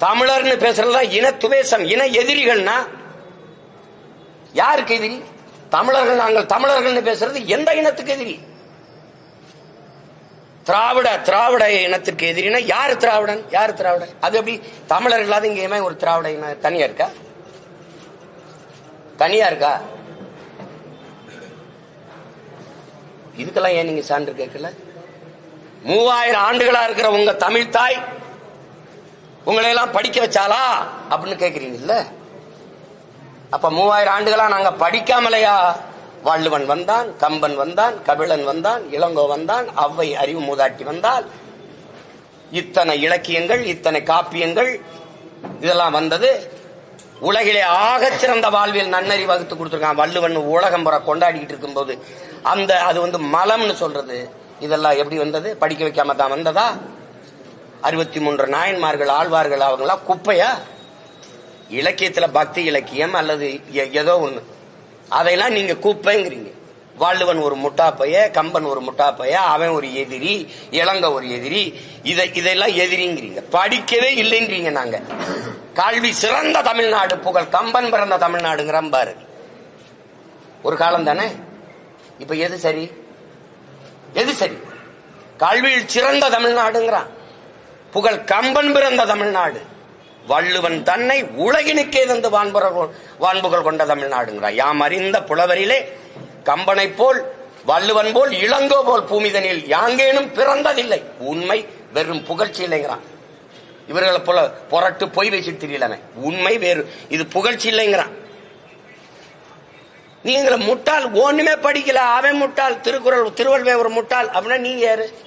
தமிழர்னு பேசுறதா இன துவேசம் இன எதிரிகள்னா யாருக்கு எதிரி? தமிழர்கள் நாங்கள் தமிழர்கள்னு பேசுறது எந்த இனத்துக்கு எதிரி? திராவிட திராவிட இனத்திற்கு எதிரினா யார் திராவிடன்? யார் திராவிடன்? அது எப்படி? தமிழர் இல்லாத இங்கேயுமே ஒரு திராவிட இன தனியா இருக்கா? தனியா இருக்கா? இதுக்கெல்லாம் ஏன் நீங்க சான்று கேட்கல? மூவாயிரம் ஆண்டுகளா இருக்கிற உங்க தமிழ் தாய் உங்களை எல்லாம் படிக்க வச்சாலா அப்படின்னு கேக்குறீங்கல்ல? அப்ப மூவாயிரம் ஆண்டுகளா நாங்க படிக்காமலையா? வள்ளுவன் வந்தான் கம்பன் வந்தான் கபிலன் வந்தான் இளங்கோ வந்தான் அவ்வை அறிவு மூதாட்டி வந்தால் இத்தனை இலக்கியங்கள் இத்தனை காப்பியங்கள் இதெல்லாம் வந்தது. உலகிலே ஆகச்சிறந்த சிறந்த நன்னறி வகுத்து கொடுத்துருக்கான் வள்ளுவன். உலகம் புற கொண்டாடிக்கிட்டு இருக்கும்போது அந்த அது வந்து மலம்னு சொல்றது. இதெல்லாம் எப்படி வந்தது? படிக்க வைக்காம தான் வந்ததா? அறுபத்தி மூன்று நாயன்மார்கள் ஆழ்வார்கள் அவங்களாம் குப்பையா? இலக்கியத்துல பக்தி இலக்கியம் அல்லது ஏதோ ஒண்ணு. அதையெல்லாம் நீங்க குப்பைங்கிறீங்க. வள்ளுவன் ஒரு முட்டாப்பைய கம்பன் ஒரு முட்டாப்பைய அவன் ஒரு எதிரி இளங்க ஒரு எதிரி இதை இதெல்லாம் எதிரிங்கிறீங்க. படிக்கவே இல்லைங்கிறீங்க நாங்க. கல்வி சிறந்த தமிழ்நாடு புகழ் கம்பன் பிறந்த தமிழ்நாடுங்கிற பாரு. ஒரு காலம் தானே? இப்ப எது சரி? எது சரி? கல்வியில் சிறந்த தமிழ்நாடுங்கிறான். புகழ் கம்பன் பிறந்த தமிழ்நாடு. வள்ளுவன் தன்னை உலகினுக்கே தந்து வான்புகள் வான்புகள் கொண்ட தமிழ்நாடுங்கிறார். யாம் அறிந்த புலவரிலே கம்பனை போல் வள்ளுவன் போல் இளங்கோ போல் பூமிதனில் யாங்கேனும் பிறந்ததில்லை. உண்மை வெறும் புகழ்ச்சி இல்லைங்கிறான். இவர்களை போல புரட்டு பொய் வச்சு தெரியலவன் உண்மை வேறு. இது புகழ்ச்சி இல்லைங்கிறான். நீங்கள முட்டாள் ஒண்ணுமே படிக்கல. அவன் முட்டாள் திருக்குறள் திருவள்ளுவர் ஒரு முட்டாள். அப்படின்னா நீங்க யாரு?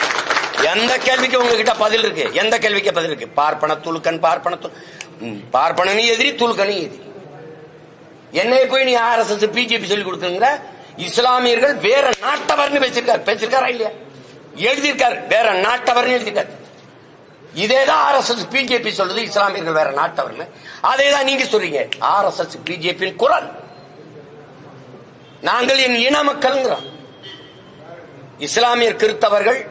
எந்த கேள்விக்கு உங்ககிட்ட பதில் இருக்கு? எந்த கேள்விக்கு பதில் இருக்கு? பார்ப்பன துலுக்கன் பார்ப்பன துல்- எதிரி துலுக்கனும் எதிரி. என்னை போய் நீ ஆர்எஸ்எஸ் பிஜேபி சொல்லி கொடுக்குறீங்க இஸ்லாமியர்கள் வேற நாட்டவர்னு பேசியிருக்காரு. பேசியிருக்காரா இல்லையா? எழுதியிருக்காரு. வேற நாட்டவர்னு எழுதியிருக்காரு. இதேதான் ஆர்எஸ்எஸ் பிஜேபி சொல்றது இஸ்லாமியர்கள் வேற நாட்டவர்னு. அதே தான் நீங்க சொல்றீங்க. ஆர்எஸ்எஸ் பிஜேபியின் குரல். நாங்கள் என் இன மக்கள்ங்கிறோம். இஸ்லாமியர் கிறித்தவர்கள்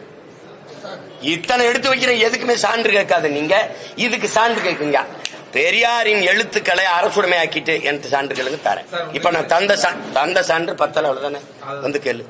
இத்தனை எடுத்து வைக்கிற எதுக்குமே சான்று கேட்காத நீங்க. இதுக்கு சான்று கேட்குங்க. பெரியாரின் எழுத்துக்களை அரசுடைமையாக்கிட்டு எனக்கு சான்றுகளுக்கு தரேன். இப்ப நான் தந்த தந்த சான்று பத்தல அவ்வளவுதானே? வந்து கேளு.